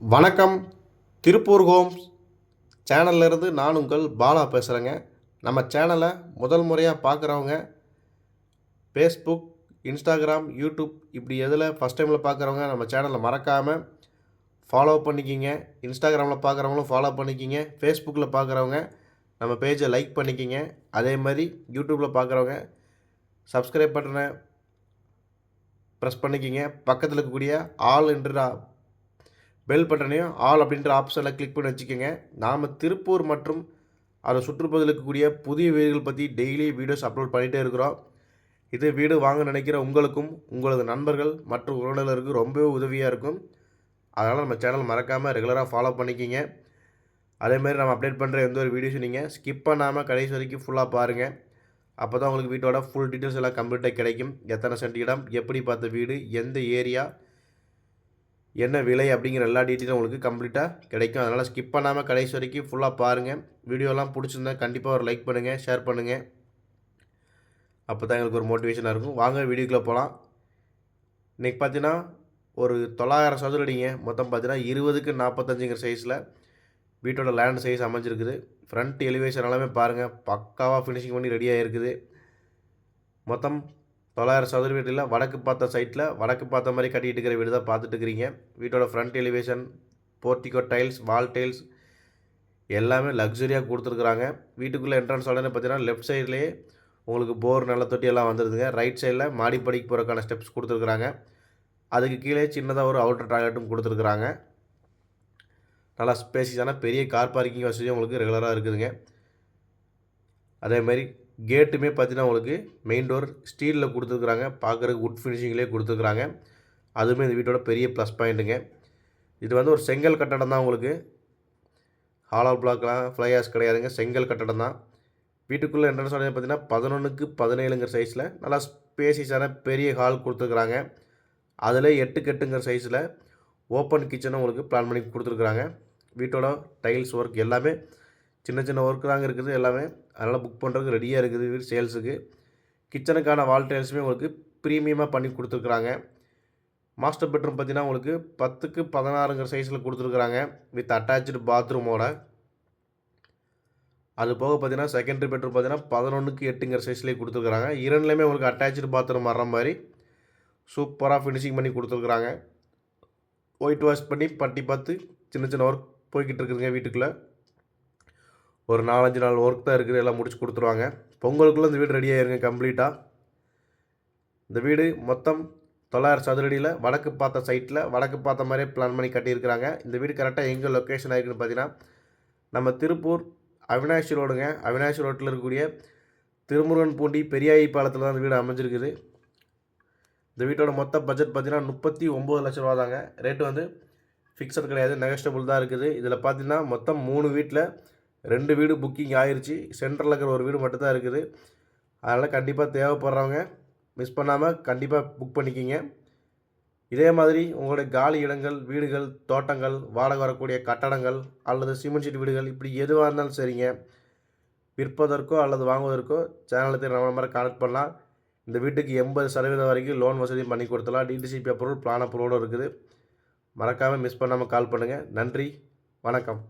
வணக்கம். திருப்பூர் ஹோம்ஸ் சேனல்லேருந்து நான் உங்கள் பாலா பேசுகிறேங்க நம்ம சேனலை முதல் முறையாக பார்க்குறவங்க ஃபேஸ்புக் இன்ஸ்டாகிராம் யூடியூப் இப்படி எதில் ஃபஸ்ட் டைமில் பார்க்குறவங்க நம்ம சேனலை மறக்காமல் ஃபாலோ பண்ணிக்கிங்க. இன்ஸ்டாகிராமில் பார்க்குறவங்களும் ஃபாலோ பண்ணிக்கிங்க. ஃபேஸ்புக்கில் பார்க்குறவங்க நம்ம பேஜை லைக் பண்ணிக்கிங்க. அதே மாதிரி யூடியூப்பில் பார்க்குறவங்க சப்ஸ்கிரைப் பட்டனை ப்ரெஸ் பண்ணிக்கிங்க. பக்கத்தில் இருக்கக்கூடிய ஆல் என்ற பெல் பட்டனையும் ஆல் அப்படின்ற ஆப்ஷனில் கிளிக் பண்ணி வச்சுக்கோங்க. நாம் திருப்பூர் மற்றும் அதை சுற்றுப்பகுதியில் இருக்கக்கூடிய புதிய வீடுகள் பற்றி டெய்லி வீடியோஸ் அப்லோட் பண்ணிகிட்டே இருக்கிறோம். இது வீடு வாங்க நினைக்கிற உங்களுக்கும் உங்களது நண்பர்கள் மற்றும் உறவினர்களுக்கு ரொம்பவே உதவியாக இருக்கும். அதனால் நம்ம சேனல் மறக்காமல் ரெகுலராக ஃபாலோ பண்ணிக்கிங்க. அதேமாதிரி நம்ம அப்டேட் பண்ணுற எந்த ஒரு வீடியோஸும் நீங்கள் ஸ்கிப் பண்ணாமல் கடைசி வரைக்கும் ஃபுல்லாக பாருங்கள் அப்போ தான் உங்களுக்கு வீட்டோட ஃபுல் டீட்டெயில்ஸ் எல்லாம் கம்ப்ளீட்டாக கிடைக்கும். எத்தனை சென்ட் இடம் எப்படி பார்த்த வீடு எந்த ஏரியா என்ன விலை அப்படிங்கிற எல்லா டீட்டெயிலும் உங்களுக்கு கம்ப்ளீட்டாக கிடைக்கும். அதனால் ஸ்கிப் பண்ணாமல் கடைசி வரைக்கும் ஃபுல்லாக பாருங்கள் வீடியோலாம் பிடிச்சிருந்தா கண்டிப்பாக ஒரு லைக் பண்ணுங்கள் ஷேர் பண்ணுங்கள் அப்போ தான் எங்களுக்கு ஒரு மோட்டிவேஷனாக இருக்கும். வாங்க வீடியோக்குள்ளே போகலாம் இன்றைக்கி பார்த்தீங்கன்னா ஒரு தொள்ளாயிரம் சதுர அடிங்க. மொத்தம் பார்த்தீங்கன்னா இருபதுக்கு நாற்பத்தஞ்சுங்கிற சைஸில் வீட்டோட லேண்ட் சைஸ் அமைஞ்சிருக்குது. ஃப்ரண்ட் எலிவேஷன் எல்லாமே பாருங்கள் பக்காவாக ஃபினிஷிங் பண்ணி ரெடியாக இருக்குது மொத்தம் தொள்ளாயிரம் சதுர வீட்டில் வடக்கு பார்த்த சைட்டில் வடக்கு பார்த்த மாதிரி கட்டிட்டு இருக்கிற வீடு தான் பார்த்துட்டு இருக்கிறீங்க. வீட்டோட front elevation portico tiles wall tiles எல்லாமே லக்ஸுரியாக கொடுத்துருக்குறாங்க. வீட்டுக்குள்ளே என்ட்ரன்ஸ் உடனே பார்த்தீங்கன்னா லெஃப்ட் சைட்லேயே உங்களுக்கு போர் நல்ல தொட்டி எல்லாம் வந்துடுதுங்க ரைட் சைடில் மாடிப்படிக்கு போகிறக்கான ஸ்டெப்ஸ் கொடுத்துருக்குறாங்க. அதுக்கு கீழே சின்னதாக ஒரு அவுட்டர் டாய்லெட்டும் கொடுத்துருக்குறாங்க. நல்லா ஸ்பேசியஸான பெரிய கார் பார்க்கிங் வசதியும் உங்களுக்கு ரெகுலராக இருக்குதுங்க. அதேமாதிரி கேட்டுமே பார்த்தீங்கன்னா உங்களுக்கு மெயின் டோர் ஸ்டீலில் கொடுத்துருக்குறாங்க. பார்க்குறதுக்கு உட் ஃபினிஷிங்லேயே கொடுத்துருக்குறாங்க. அதுவுமே இந்த வீட்டோட பெரிய ப்ளஸ் பாயிண்ட்டுங்க இது வந்து ஒரு செங்கல் கட்டடம் தான் உங்களுக்கு. ஹாலோ பிளாக்லாம் ஃப்ளையாஸ் கிடையாதுங்க. செங்கல் கட்டடம் தான். வீட்டுக்குள்ளே என்ட்ரன்ஸ் சொன்னது பார்த்தீங்கன்னா பதினொன்றுக்கு பதினேழுங்கிற சைஸில் நல்லா ஸ்பேசியஸான பெரிய ஹால் கொடுத்துருக்குறாங்க. அதில் எட்டு கெட்டுங்கிற சைஸில் ஓப்பன் கிச்சனும் உங்களுக்கு பிளான் பண்ணி கொடுத்துருக்குறாங்க. வீட்டோட டைல்ஸ் ஒர்க் எல்லாமே சின்ன சின்ன ஒர்க் தாங்க இருக்குது எல்லாமே. அதனால் புக் பண்ணுறதுக்கு ரெடியாக இருக்குது சேல்ஸுக்கு கிச்சனுக்கான வால் டைல்ஸுமே உங்களுக்கு ப்ரீமியமாக பண்ணி கொடுத்துருக்குறாங்க. மாஸ்டர் பெட்ரூம் பார்த்தீங்கன்னா உங்களுக்கு பத்துக்கு பதினாறுங்கிற சைஸில் கொடுத்துருக்குறாங்க வித் அட்டாச்சு பாத்ரூமோட அது போக பார்த்தீங்கன்னா செகண்டரி பெட்ரூம் பார்த்தீங்கன்னா பதினொன்றுக்கு எட்டுங்கிற சைஸ்லேயே கொடுத்துருக்குறாங்க. இரண்டுலேயுமே உங்களுக்கு அட்டாச்சு பாத்ரூம் வர்ற மாதிரி சூப்பராக ஃபினிஷிங் பண்ணி கொடுத்துருக்குறாங்க. ஒயிட் வாஷ் பண்ணி பட்டி பார்த்து சின்ன சின்ன ஒர்க் போய்கிட்டு இருக்குதுங்க வீட்டுக்குள்ளே. ஒரு நாலஞ்சு நாள் ஒர்க் தான் இருக்குது எல்லாம் முடிச்சு கொடுத்துருவாங்க. பொங்கலுக்குள்ளே இந்த வீடு ரெடி ஆயிருங்க கம்ப்ளீட்டாக இந்த வீடு மொத்தம் தொள்ளாயிரம் சதுரடியில் வடக்கு பார்த்த சைட்டில் வடக்கு பார்த்த மாதிரியே பிளான் பண்ணி கட்டியிருக்கிறாங்க. இந்த வீடு கரெக்டாக எங்கே லொக்கேஷன் ஆகிருக்குன்னு பார்த்தீங்கன்னா நம்ம திருப்பூர் அவினாஷி ரோடுங்க. அவினாஷி ரோட்டில் இருக்கக்கூடிய திருமுருகன் பூண்டி பெரியாயி பாலத்தில் தான் இந்த வீடு அமைஞ்சிருக்குது. இந்த வீட்டோட மொத்த பட்ஜெட் பார்த்தீங்கன்னா முப்பத்தி ஒம்பது லட்ச ரூபா தாங்க. ரேட்டு வந்து ஃபிக்ஸட் கிடையாது நெகஸ்டபுள் தான் இருக்குது. இதில் பார்த்தீங்கன்னா மொத்தம் மூணு வீட்டில் ரெண்டு வீடு புக்கிங் ஆயிடுச்சு சென்ட்ரலில் இருக்கிற ஒரு வீடு மட்டும்தான் இருக்குது. அதனால் கண்டிப்பாக தேவைப்படுறவங்க மிஸ் பண்ணாமல் கண்டிப்பாக புக் பண்ணிக்கிங்க. இதே மாதிரி உங்களுடைய காலி இடங்கள் வீடுகள் தோட்டங்கள் வாடகை வரக்கூடிய கட்டடங்கள் அல்லது சிமெண்ட் ஷீட் வீடுகள் இப்படி எதுவாக இருந்தாலும் சரிங்க. விற்பதற்கோ அல்லது வாங்குவதற்கோ சேனலுக்கு நம்ம மாதிரி கனெக்ட் பண்ணலாம். இந்த வீட்டுக்கு எண்பது சதவீதம் வரைக்கும் லோன் வசதியும் பண்ணி கொடுத்தலாம் டிடிசிபி அப்ரூவல் பிளான் அப்ரூவலும் இருக்குது. மறக்காமல் மிஸ் பண்ணாமல் கால் பண்ணுங்கள் நன்றி. வணக்கம்.